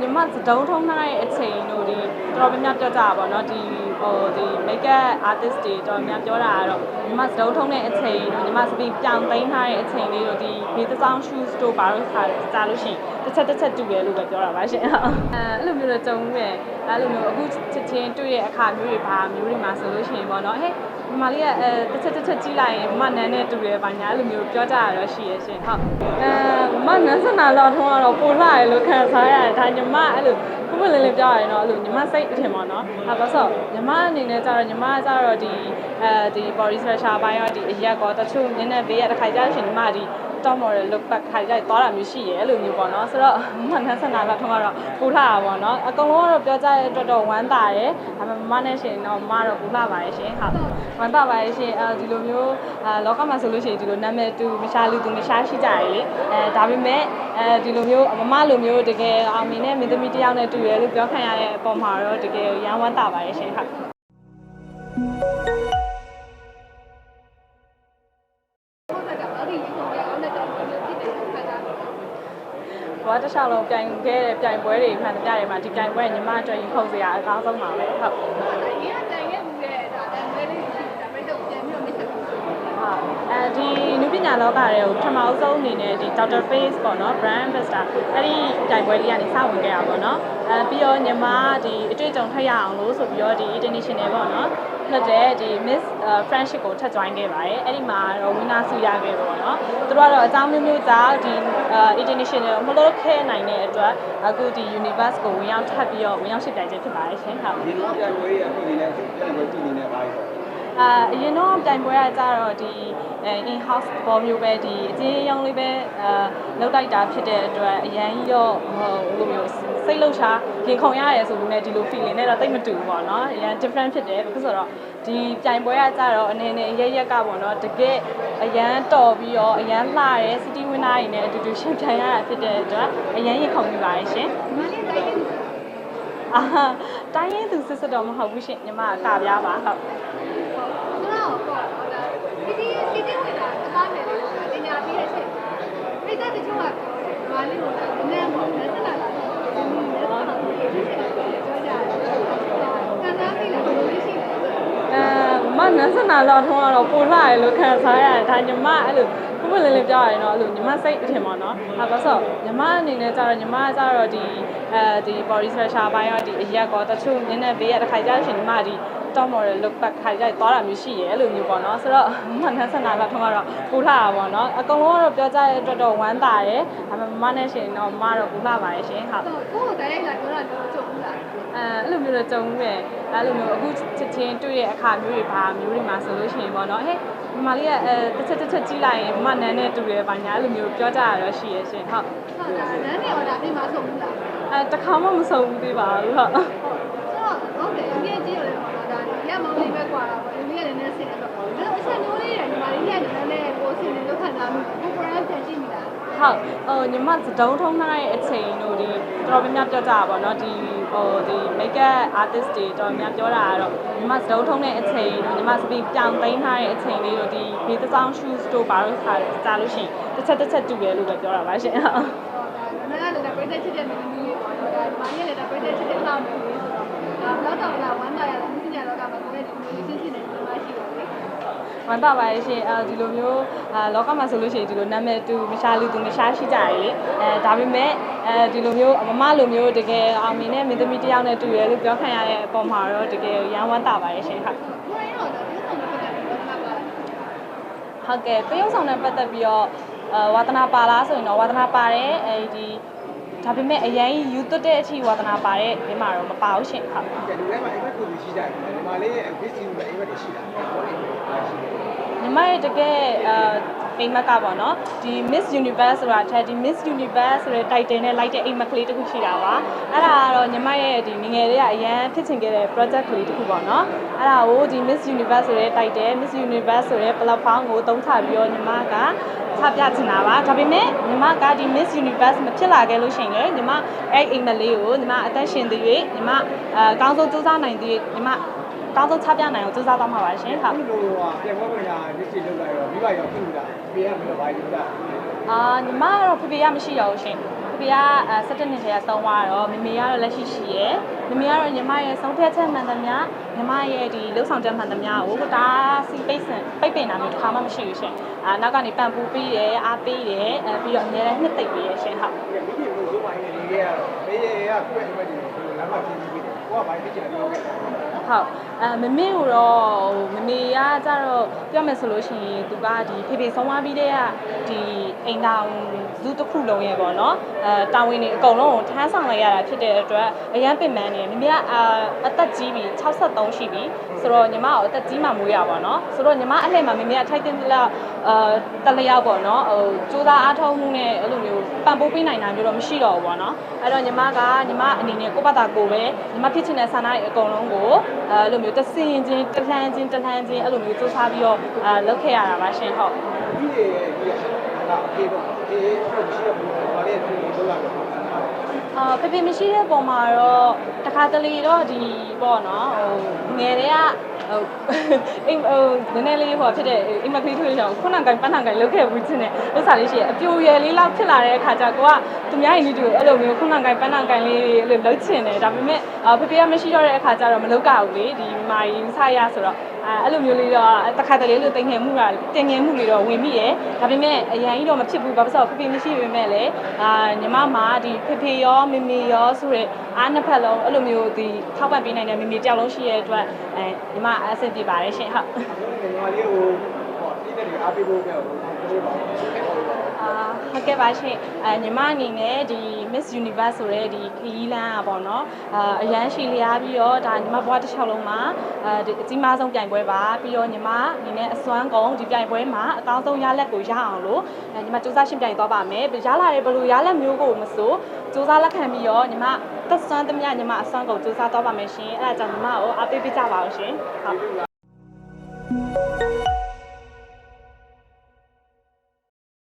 ညီမစတုံးထုံးထားတဲ့အချိန်တို့ဒီတော်တော်များများပြောကြတာပေါ့နော်ဒီဟိုဒီ makeup artist တွေတော်တော်များပြောတာကတော့ညီမစတုံးထုံးတဲ့အချိန်တို့ညီမစပီပြောင်သိမ်းထားတဲ့အချိန်လေးတို့ဒီဘေးသဆောင် shoes တို့ဘာလို့ခါကြားလို့ရှိရင်တစ်ချက်တစ်ချက်တူတယ်လို့ပဲပြောတာပါရှင်အဲအဲ့လိုမျိုးတော့ကြုံဘူးပဲအဲ့လိုမျိုးအခုချက်ချင်းတွေ့တဲ့အခါမျိုးတွေဘာမျိုးတွေမှာဆိုလို့ရှိရင်ပေါ့နော်ဟဲ့မမလေးကအဲတစ်ချက်တစ်ချက်ကြည့်လိုက်ရင်မမနန်းနဲ့တူတယ်ဘာညာအဲ့လိုမျိုးပြောကြရတော့ရှိရရှင်ဟုတ်အဲမမ နန်းစနာလောက်ထုံးကတော့ပိုလာရလို့ခံစားရတယ်ဒါညီမအဲ့လို ခုမလေးလေးပြောရရင်တော့အဲ့လိုညီမစိတ်အထင်ပါတော့အဲဘာလို့ညီမအနေနဲ့ကျတော့ညီမကကျတော့ဒီအဲဒီ body structure ဘိုင်းရောဒီအရက်ကောတချို့နည်းနည်းဘေးရတစ်ခါကြလို့ရှိရင်ညီမဒီ top model look back ခါကြိုက်သွားတာမျိုးရှိရဲအဲ့လိုမျိုးပေါ့နော်ဆိုတော့မနန်းစနာလောက်ထုံးကတော့ပူလာတာပေါ့နော်အကုန်လုံးကတော့ပြောကြတဲ့အတွက်တော့ဝမ်းသာတယ်ဒါပေမဲ့မမနဲ့ရှင်တော့မတော့ပူလာပါရဲ့ရှင်ဟုတ်ဝမ်းသာပါရဲ့ရှင်အဲဒီလိုမျိုးအာလောကမှာဆိုလို့ရှိရင်ဒီလိုနာမည်တူမရှားလူသူမရှားရှိကြရလေအဲဒါပေမဲ့အဲဒီလိုမျိုးမမလိုမျိုးတကယ်အောင်မြင်တဲ့မင်းသမီးတစ်ယောက်နဲ့တူရဲလို့ပြောခံရတဲ့အပေါ်မှာတော့တကယ်ရမ်းဝမ်းသာပါရဲ့ရှင်ဟုတ်ဟုတ်ကဲ့အဲ့ဒီရေကုန်ရအောင်တဲ့တော်မျိုးဖြစ်တယ်ခါတာဘွားတစ်ခြားလုံးပြိုင်ခဲ့တဲ့ပြိုင်ပွဲတွေမှန်သမျှတွေမှာဒီပြိုင်ပွဲညီမအတွက်ရင်ခုန်စရာအကောင်းဆုံးပါပဲဟုတ် ဒီကတိုင်ခဲ့မှုတဲ့ဒါတန်ခွဲလေးရှိတာပဲတော့ပြန်ပြီးတော့မဆက်ဘူး ဟုတ်အဲဒီနုပ ညာလောကတွေကိုပထမအဆုံးအနေနဲ့ဒီ Dr. Face ပေါ့နော် brand ambassador အဲ့ဒီပြိုင်ပွဲလေးကနေစဝင်ခဲ့တာပေါ့နော်အဲပြီးတော့ညီမဒီအတွေ့အကြုံထပ်ရအောင်လို့ဆိုပြီးတော့ဒီ international ပေါ့နော်ဖြစ်တဲ့ဒီ Miss Friendship ကိုထပ် join ခဲ့ပါတယ်အဲ့ဒီမှာတော့ winner ဆုရခဲ့ပေါ့နော်သူတို့ကတော့အကြောင်းမျိုးမျိုးကြောင့်ဒီ international မလို့ခဲနိုင်တဲ့အတွက်အခုဒီ universe ကိုဝင်ရောက်ထပ်ပြီးတော့ဝင်ရောက်ရှိပြိုင်ခြင်းဖြစ်ပါတယ်ရှင်ဟုတ်ဒီတော့ပြန်ပွဲရပြီနေတဲ့ပြန်ပွဲကြည့်နေတဲ့အားရော အာအရင်တော့တိုင်ပွဲကကြတော့ဒီအဲ in house ဘောမျိုးပဲဒီအချင်းရောင်းလေးပဲအာလောက်တိုက်တာဖြစ်တဲ့အတွက်အရန်ကြီးတော့ဟိုလိုမျိုးစိတ်လှုပ်ရှားပြင်ခုန်ရတယ်ဆိုပေမဲ့ဒီလို feeling နဲ့တော့တိတ်မတူဘူးပေါ့နော်အရန် different ဖြစ်တယ်ဘာဖြစ်ဆိုတော့ဒီပြိုင်ပွဲကကြတော့အနေနဲ့ရက်ရက်ကပေါ့နော်တကယ်အရန်တော်ပြီးတော့အရန်လှရဲ city winner တွေနဲ့အတူတူရှင်ပြိုင်ရတာဖြစ်တဲ့အတွက်အရန်ရင်ခုန်ပြီးပါတယ်ရှင်မလေးတိုင်ခဲ့မှုအာတိုင်းရင်သူစစ်စစ်တော့မဟုတ်ဘူးရှင်ညီမကကပြားပါဟုတ် ဆိုတော့ပေါ့ဟောတာဒီဒီဒီဒီဝင်တာအသားမယ်လို့တင်ညာပြီးတဲ့ချိန်ပိတ်တဲ့တချို့က မာလေးကိုလည်းနည်းနည်းနဲ့ဆက်လာတာဒီနေ့တော့ပြောကြတယ်ခံစားပြီးလို့လို့ရှိတယ်အဲမနန်းစနာလောက်ထုံးကတော့ပိုလာရလို့ခံစားရတယ်ဒါညီမအဲ့လို ခုမလေးလေးပြောရရင်တော့အဲ့လိုညီမစိတ်အထင်ပါတော့အဲဘာလို့ညီမအနေနဲ့ကျတော့ညီမကကျတော့ဒီအဲဒီ body structure ဘိုင်းရောဒီအရက်ကောတချို့နည်းနည်းဘေးရတစ်ခါကြလို့ရှိရင်ညီမဒီ top model look back ခါကြိုက်သွားတာမျိုးရှိရဲအဲ့လိုမျိုးပေါ့နော်ဆိုတော့မနန်းစနာလောက်ထုံးကတော့ပူလာတာပေါ့နော်အကုန်လုံးကတော့ပြောကြတဲ့အတွက်တော့ဝမ်းသာတယ်ဒါပေမဲ့မမနဲ့ရှင်တော့မတော့ပူလာပါရဲ့ရှင်ဟုတ်တော့ကိုယ်တိုင်လိုက်လာပြောတာတော့ကြုံဘူးလားအဲအဲ့လိုမျိုးတော့ကြုံဘူးပဲအဲ့လိုမျိုးအခုချက်ချင်းတွေ့တဲ့အခါမျိုးတွေဘာမျိုးတွေမှာဆိုလို့ရှိရင်ပေါ့နော်ဟဲ့ မမလေးကအဲတစ်ချက်တစ်ချက်ကြည့်လိုက်ရင်မမနန်းနဲ့တူတယ်ဘာညာအဲ့လိုမျိုးပြောကြရတော့ရှိရရှင်ဟုတ်ဟုတ်လားနန်းနေတော့ဒါပြင်မှာဆုံးဘူးလားအဲတစ်ခါမှမဆုံးဘူးသေးပါဘူးဟုတ်ဆိုတော့ဟုတ်တယ်အကြီးကြီးရတယ်ပေါ့ဒါရမောင်းလေးပဲကွာတာပေါ့ဒီနေ့လည်းနည်းဆင်းတော့အဲ့တော့အချက်မျိုးလေးတွေညီမလေးနဲ့နည်းနည်းကိုဆင်းနေလို့ခံစားမိတယ်ကိုပရန်ပြန်ကြည့်မိလားဟုတ်ဟိုညီမစတုံးထုံးထားတဲ့အချိန်တို့ဒီတော်တော်များများပြောကြတာပေါ့နော်ဒီ ဟိုဒီ makeup artist တွေတော်တော်များပြောတာကတော့ညီမစတုံးထုံးတဲ့အချိန်တို့ညီမစပီပြောင်သိမ်းထားတဲ့အချိန်လေးတို့ဒီဘေးသဆောင် shoes တို့ဘာလို့ခါကြားလို့ရှိရင်တစ်ချက်တစ်ချက်တူတယ်လို့ပဲပြောတာပါရှင်ဟုတ်ဟောဒါနည်းနည်းလည်းပြည့်တဲ့ချစ်တဲ့မျိုးမျိုးလေးပေါ့ဒါဒီမကြီးလည်းပြည့်တဲ့ချစ်တဲ့လောက်မျိုးလေးဆိုတော့ဒါဘလောက်တော့လာဝမ်းသာရတယ်မြညာတော့ကမှကိုယ်ရဲ့ဒီမျိုးလေးချင်းချင်းနဲ့ဒီမှာရှိတယ်လေ ဝမ်းသာပါရဲ့ရှင်အဲဒီလိုမျိုးအာလောကမှာဆိုလို့ရှိရင်ဒီလိုနာမည်တူမရှားလူသူမရှားရှိကြရလေအဲဒါပေမဲ့အဲဒီလိုမျိုးမမလိုမျိုးတကယ်အောင်မြင်တဲ့မင်းသမီးတစ်ယောက်နဲ့တူရဲလို့ပြောခံရတဲ့အပေါ်မှာတော့တကယ်ရမ်းဝမ်းသာပါရဲ့ရှင်ဟုတ်ကိုယ်ရောတော့ဒီဆောင်တဲ့ပတ်သက်ပြီးတော့မှပါဟုတ်ကဲ့တရုပ်ဆောင်နဲ့ပတ်သက်ပြီးတော့အဲဝါသနာပါလားဆိုရင်တော့ဝါသနာပါတယ်အဲဒီ ဒါပေမဲ့အရင်ယူသွတ်တဲ့အထိဝါသနာပါတဲ့ဒီမှာတော့မပါဘူးရှင်ဟုတ်ဒီထဲမှာအိမ်မက်ကိုရှိကြတယ်ဒီမှာလေးရဲ့ face ကအိမ်မက်ရှိတာဟောအိမ်မက်ရှိတယ်ညီမရဲ့တကယ်အဲ အိမ်မက်ကပေါ့နော်ဒီ Miss Universe ဆိုတာထက်ဒီ Miss Universe ဆိုတဲ့ title နဲ့လိုက်တဲ့အိမ်မက်ကလေးတစ်ခုရှိတာပါအဲ့ဒါကတော့ညီမရဲ့ဒီငငယ်လေးကအရန်ဖြစ်ချင်ခဲ့တဲ့ project ကလေးတစ်ခုပေါ့နော်အဲ့ဒါကိုဒီ Miss Universe ဆိုတဲ့ title Miss Universe ဆိုတဲ့ platform ကိုသုံးချပြီးတော့ညီမကချပြချင်တာပါဒါပေမဲ့ညီမကဒီ Miss Universe မဖြစ်လာခဲ့လို့ရှိရင်လည်းညီမအဲ့အိမ်မက်လေးကိုညီမအသက်ရှင်သေး၍ညီမအဲအကောင်းဆုံးစူးစမ်းနိုင်သေးညီမအ ကောင်းဆုံးချပြနိုင်အောင်စူးစမ်းသွားမှာပါရှင်ဟုတ်အခုလိုကပြန်ပွဲဝင်တာဒီစီလောက်လာတော့မိဘရောဖြစ်လို့လားပြေရမလို့ဘာလို့လဲအာညီမကတော့ဖေဖေရမရှိတော့ဘူးရှင်ဖဖေကအဲ17နှစ်တည်းကဆုံးသွားတော့မမေကတော့လက်ရှိရှိရယ်မမေကတော့ညီမရဲ့ဆုံးဖြတ်ချက်မှန်သမျှညီမရဲ့ဒီလှုပ်ဆောင်ချက်မှန်သမျှကိုဒါစီပိတ်စင်ပိတ်ပင်တာမျိုးတစ်ခါမှမရှိဘူးရှင်အာနောက်ကနေပံ့ပိုးပေးတယ်အားပေးတယ်အဲပြီးတော့အများနဲ့နှစ်သိမ့်ပေးရရှင်ဟုတ်ဒီမိခင်လို့ဆိုပါရင်ဒီကမေးရကကိုယ့်ရဲ့အိမ်မှာဒီလမ်းမှာပြင်ပြီးတယ် ကိုကဘာဖြစ်ချင်တယ်ပြောခဲ့တယ်ဟုတ်အဲမမေကိုတော့ဟိုမမေကကြတော့ပြောမယ်ဆိုလို့ရှိရင်သူကဒီဖေဖေဆုံးသွားပြီးတဲ့ကဒီအိမ်တောင်လူတစ်ခုလုံးရဲ့ပေါ့နော်အဲတာဝန်တွေအကုန်လုံးကိုထမ်းဆောင်လိုက်ရတာဖြစ်တဲ့အတွက်အရန်ပင်ပန်းနေမမေကအာအသက်ကြီးပြီ63ရှိပြီဆိုတော့ညီမကိုအသက်ကြီးမှမွေးရပါတော့ဆိုတော့ညီမအလှည့်မှာမမေကထိုက်တင်လောက်အာတလျောက်ပေါ့နော်ဟိုစူးစမ်းအားထုတ်မှုနဲ့အဲ့လိုမျိုးပံ့ပိုးပေးနိုင်တာမျိုးတော့မရှိတော့ဘူးပေါ့နော်အဲ့တော့ညီမကညီမအနေနဲ့ကိုယ့်ဘာသာကိုယ်ပဲညီမဖြစ်ချင်တဲ့ဆန္ဒတွေအကုန်လုံးကိုအဲ့လိုမျိုးတစ်စင်ချင်းတစ်လှမ်းချင်းတစ်လှမ်းချင်းအဲ့လိုမျိုးစူးစမ်းပြီးတော့အာလုပ်ခဲ့ရတာပါရှင်ဟုတ်ဒီရဲ့ဒီကအဖေတော့ဒီတော့ရှိရဘူးဘာလဲဒီလိုလုပ်ရတယ်အာဖေဖေမရှိတဲ့ပုံမှာတော့တခါတလေတော့ဒီပေါ့နော်ဟိုငယ်တဲ့က ဟိုအိမ်ဟိုနည်းနည်းလေးဟိုဖြစ်တဲ့အိမ်မကလေးထွေးချောင်းခုနကပန်းနှံကလုတ်ခဲ့ဘူးချင်းနဲ့ဥစ္စာလေးရှိရအပြိုရယ်လေးလောက်ဖြစ်လာတဲ့အခါကျကိုကသူများရင်ဒီတူအဲ့လိုမျိုးခုနကပန်းနှံကန်လေးအဲ့လိုလုတ်ချင်တယ်ဒါပေမဲ့အာဖေဖေကမရှိတော့တဲ့အခါကျတော့မလုတ်ကြဘူးလေဒီမာရင်ဆရဆိုတော့အဲအဲ့လိုမျိုးလေးတော့တခါတလေလို့တင်ငယ်မှုကတင်ငယ်မှုလေးတော့ဝင်မိရယ်ဒါပေမဲ့အရင်ကြီးတော့မဖြစ်ဘူးဘာဖြစ်လို့ဖေဖေမရှိပေမဲ့လေအာညီမမှာဒီဖေဖေရောမေမေရောဆိုတဲ့အားနှစ်ဖက်လုံးအဲ့လိုမျိုးဒီထောက်ပံ့ပေးနိုင်တဲ့မေမေတယောက်လုံးရှိရဲ့အတွက်အဲညီမအဆင်ပြေပါတယ်ရှင်ဟုတ်ဒီမှာလေးကိုဟောဒီတဲ့အားပေးဖို့ပြောပြောပါဦးအာ ဟုတ်ကဲ့ပါရှင်အဲညီမအနေနဲ့ဒီ Miss Universe ဆိုတဲ့ဒီခရီးလမ်းอ่ะပေါ့နော်အာအရန်ရှိလျားပြီးတော့ဒါညီမဘွားတစ်ချောင်းလုံးမှာအဲဒီအကြီးမားဆုံးပြိုင်ပွဲပါပြီးတော့ညီမအနေနဲ့အစွမ်းကုန်ဒီပြိုင်ပွဲမှာအကောင်းဆုံးရလက်ကိုရအောင်လို့အဲညီမစူးစမ်းရှင်ပြိုင်သွားပါမယ်ရလာတဲ့ဘယ်လိုရလက်မျိုးကိုမဆိုစူးစမ်းလက်ခံပြီးတော့ညီမသက်စွမ်းသမျှညီမအစွမ်းကုန်စူးစမ်းသွားပါမယ်ရှင်အဲဒါကြောင့်ညီမကိုအားပေးပေးကြပါအောင်ရှင်ဟုတ်